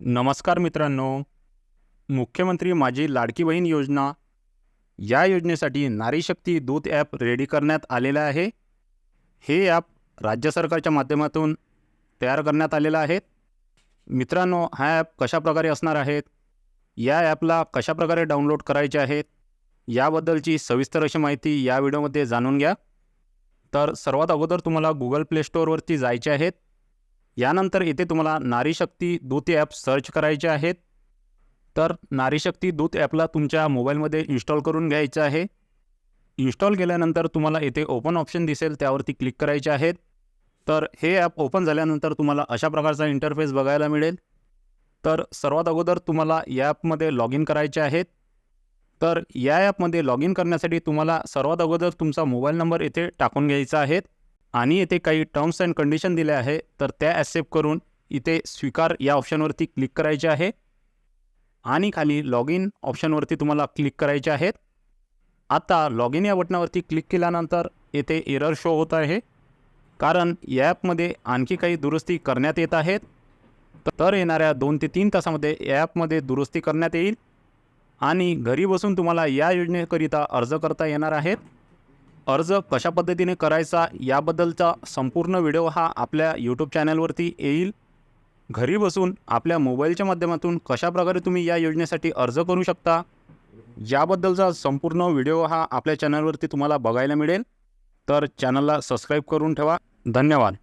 नमस्कार मित्रांनो. मुख्यमंत्री माझी लाडकी बहीण योजना. या योजनेसाठी नारीशक्ती दूत ॲप रेडी करण्यात आलेलं आहे. हे ॲप राज्य सरकारच्या माध्यमातून तयार करण्यात आलेलं आहे. मित्रांनो हा ॲप कशाप्रकारे असणार आहेत या ॲपला कशाप्रकारे डाउनलोड करायचे आहेत याबद्दलची सविस्तर अशी माहिती या व्हिडिओमध्ये जाणून घ्या. तर सर्वात अगोदर तुम्हाला गुगल प्ले स्टोअरवरती जायचे आहेत. यानंतर इथे तुम्हाला नारी शक्ती दूत ॲप सर्च करायचे आहेत. तर नारी शक्ती दूत ॲपला तुमच्या मोबाईलमध्ये इन्स्टॉल करून घ्यायचं आहे. इन्स्टॉल केल्यानंतर तुम्हाला इथे ओपन ऑप्शन दिसेल त्यावरती क्लिक करायचे आहेत. तर हे ॲप ओपन झाल्यानंतर तुम्हाला अशा प्रकारचा इंटरफेस बघायला मिळेल. तर सर्वात अगोदर तुम्हाला या ॲपमध्ये लॉग इन करायचे आहेत. तर या ॲपमध्ये लॉग इन करण्यासाठी तुम्हाला सर्वात अगोदर तुमचा मोबाईल नंबर इथे टाकून घ्यायचा आहे. आणि येथे काही टर्म्स अँड कंडिशन दिले आहे तर त्या ॲक्सेप्ट करून इथे स्वीकार या ऑप्शनवरती क्लिक करायचे आहे. आणि खाली लॉग इन ऑप्शनवरती तुम्हाला क्लिक करायचे आहेत. आता लॉग इन या बटनावरती क्लिक केल्यानंतर येथे एरर शो होत आहे. कारण या ॲपमध्ये आणखी काही दुरुस्ती करण्यात येत आहेत. तर येणाऱ्या दोन ते तीन तासामध्ये या ॲपमध्ये दुरुस्ती करण्यात येईल. आणि घरी बसून तुम्हाला या योजनेकरिता अर्ज करता येणार आहेत. अर्ज कशा पद्धतीने करायचा याबद्दलचा संपूर्ण व्हिडिओ हा आपल्या यूट्यूब चॅनलवरती येईल. घरी बसून आपल्या मोबाईलच्या माध्यमातून कशाप्रकारे तुम्ही या योजनेसाठी अर्ज करू शकता याबद्दलचा संपूर्ण व्हिडिओ हा आपल्या चॅनलवरती तुम्हाला बघायला मिळेल. तर चॅनलला सबस्क्राईब करून ठेवा. धन्यवाद.